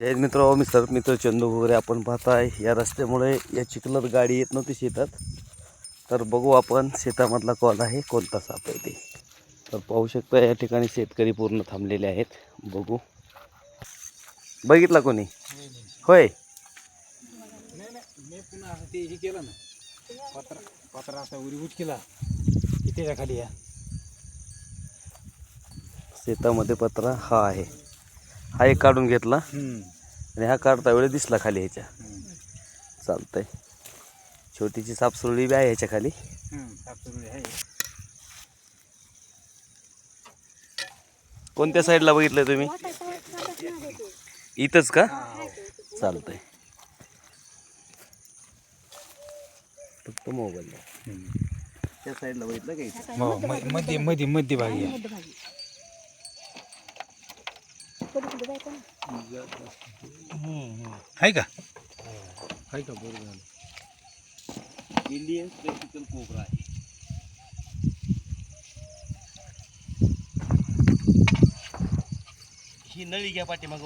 जय मित्र मी सर्व मित्र चंदू वगैरे आपण पाहताय. या रस्त्यामुळे या चिखलात गाडी येत नव्हती शेतात. तर बघू आपण शेतामधला कॉल आहे कोणता साप आहे ते. तर पाहू शकता या ठिकाणी शेतकरी पूर्ण थांबलेले आहेत. बघू. बघितला कोणी? होय. नाही नाही. मी पुन्हा असं ते हे केलं ना. पत्रा पत्रा असा उरी केला. की त्याच्याखाली या? शेतामध्ये पत्रा हा आहे. हा एक काढून घेतला. आणि हा काढता वेळेस दिसला खाली ह्याच्या. चालतंय. छोटीची सापसुरळी बी आहे ह्याच्या खाली. कोणत्या साईडला बघितलंय तुम्ही? इथंच का? चालतंय. फक्त मोबाईल त्या साईडला बघितलं का इथं? हो मध्ये मध्ये मध्य आहे. का? आहे का बरोबर झालं. इंडियन स्पेसिकल कोबरा आहे. ही नळी घ्या पाठीमागं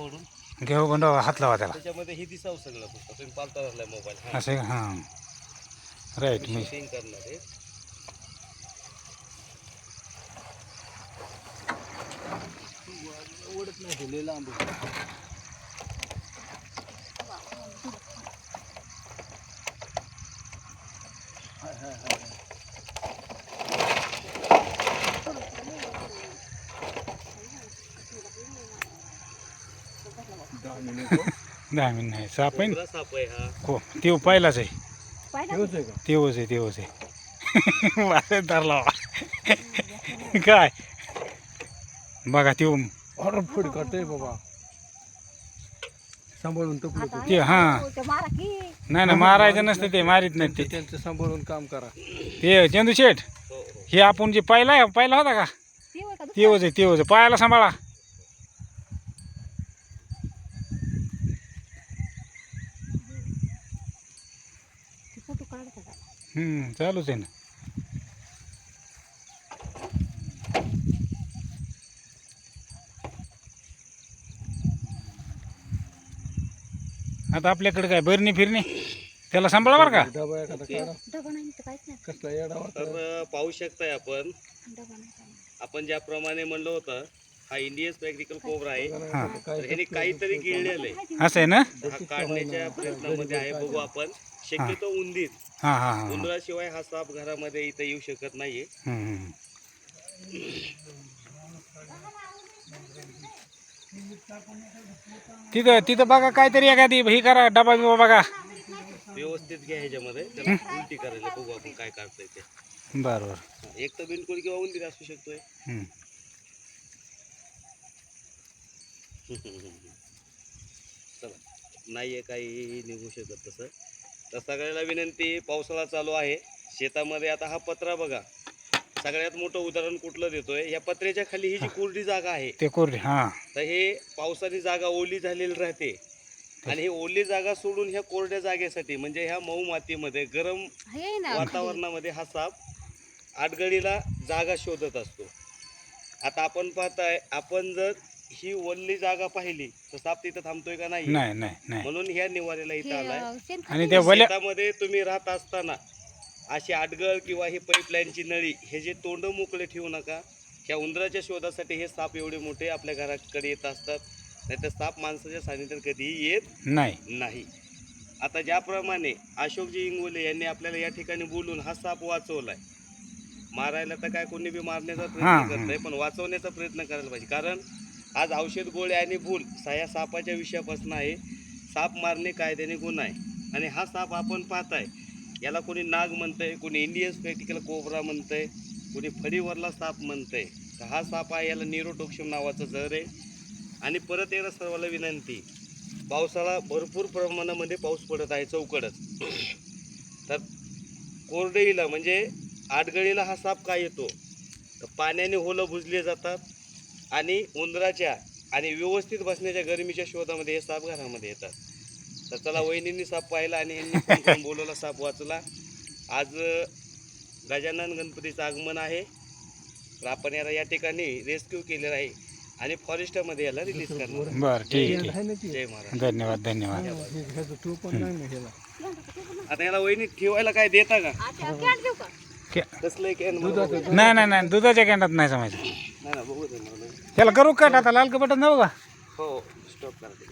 घेऊ बंडा हात लावा त्याला. त्याच्यामध्ये हे दिसावं सगळं फक्त. तुम्ही पालता मोबाईल असं आहे का? हां. राईट मी करणार आहे. ओढत नाही लय लांब दहा मिनिट नाही साप आहे ना कोबरा साप आहे हा को तेव पाहिलाच आहे पाहिलं आहे का तेवच आहे तेवच आहे माझं धरला काय बघा तेव अरे फुड काढतोय बाबा. सांभाळून तो ते हां. ते मारा की? नाही नाही मारायचं नसतं ते मारीत नाही ते. त्यांचं सांभाळून काम करा. ते चंदू शेठ हो आपण जे पाहिला पाहिला होता का? ती होय का दुसरं? तेवच आहे तेवच आहे. पायाला सांभाळा. ती फोटो काढत होता. हम्म, चालूच आहे ना. आता आपल्याकडे काय बरणी फिरणी? त्याला सांभाळा बरं का? डबा एखादा काढा डबा नाही तर काहीच नाही. कसला येडा तर वाटला अं, पाहू शकताय आपण. डबा नाही काय नाही. आपण ज्याप्रमाणे म्हणलं होतं हा इंडियन स्पेक्टिकल कोबरा आहे. हां. तर ह्याने काहीतरी गिळलेलं आहे. असं आहे ना? हा काढण्याच्या प्रयत्नामध्ये आहे बघू आपण. शक्यतो उंदीर. हां हां हां उंदराशिवाय हा साप घरामध्ये इथं येऊ शकत नाहीये. हम्म, हम्म. तिथं तिथं बघा काहीतरी एखादी ही करा डबा बिबा बघा. व्यवस्थित घ्या ह्याच्यामध्ये. त्याला उलटी करायला बघू आपण काय काढतोय ते. बरं बरं एक तर बिनकुल किंवा उंदीर असू शकतोय. हम्म. चला नाहीये काही निघू शकत तसं. तर सगळ्याला विनंती पावसाळा चालू आहे. शेतामध्ये आता हा पत्रा बघा. सगळ्यात मोठं उदाहरण कुठलं देतोय? या पत्र्याच्या खाली ही जी कोरडी जागा आहे. ते कोरडे हां. तर हे पावसाची जागा ओली झालेली राहते. आणि ही ओली जागा सोडून ह्या कोरड्या जागेसाठी म्हणजे ह्या मऊ मातीमध्ये गरम ना वातावरणामध्ये हा साप आडगडीला जागा शोधत असतो. आता आपण पाहताय आपण जर ही वल्ली जागा पाहिली तर साप तिथं थांबतोय का नाही? नाही नाही नाही. म्हणून ह्या निवाऱ्याला इथं आलाय. आणि त्या वल्या शेतामध्ये तुम्ही राहत असताना अशी आडगळ किंवा ही पाईपलाईनची नळी हे जे तोंड मोकळे ठेवू नका. ह्या उंदराच्या शोधासाठी हे साप एवढे मोठे आपल्या घराकडे येत असतात. नाहीतर साप माणसाच्या सानिध्यात कधीही येत नाही. नाही. आता ज्याप्रमाणे अशोकजी इंगोले यांनी आपल्याला या ठिकाणी बोलून हा साप वाचवलाय. मारायला तर काय कोणी बी मारण्याचा प्रयत्न. करत नाही पण वाचवण्याचा प्रयत्न करायला पाहिजे. कारण आज औषध गोळे आणि भूल सा- या सापाच्या विषयापासून आहे. साप मारणे कायद्याने गुन्हा आहे. आणि हा साप आपण पाहताय याला कोणी नाग म्हणतंय कोणी इंडियन स्पेक्टिकल कोबरा म्हणतंय कोणी फडीवरला साप म्हणतंय. तर हा साप आहे याला निरोटोक्षम नावाचं जर आहे. आणि परत एकदा सर्वाला विनंती पावसाळा भरपूर प्रमाणामध्ये पाऊस पडत आहे चौकडच. तर कोरडईला म्हणजे आडगळीला हा साप काय येतो? तर पाण्याने होलं बुजले जातात आणि उंदराच्या आणि व्यवस्थित बसण्याच्या गरमीच्या शोधामध्ये हे साप घरामध्ये येतात. तर चला वहिनींनी साप पाहिला आणि यांनी फोन करून बोलवला साप वाचला. आज गजानन गणपतीचं आगमन आहे. तर आपण याला या ठिकाणी रेस्क्यू केलेलं आहे. आणि फॉरेस्टमध्ये याला रिलीज करणार बरं ठीक आहे. जय महाराज. धन्यवाद धन्यवाद. आता याला वहिनी ठेवायला काय देता का? कसलं कॅन. नाही नाही नाही दुधाच्या कॅन्डात नाही समायचं नाही ना बघू दे. मला त्याला करू कट आता लाल कपटात नव्हता हो स्टॉप करा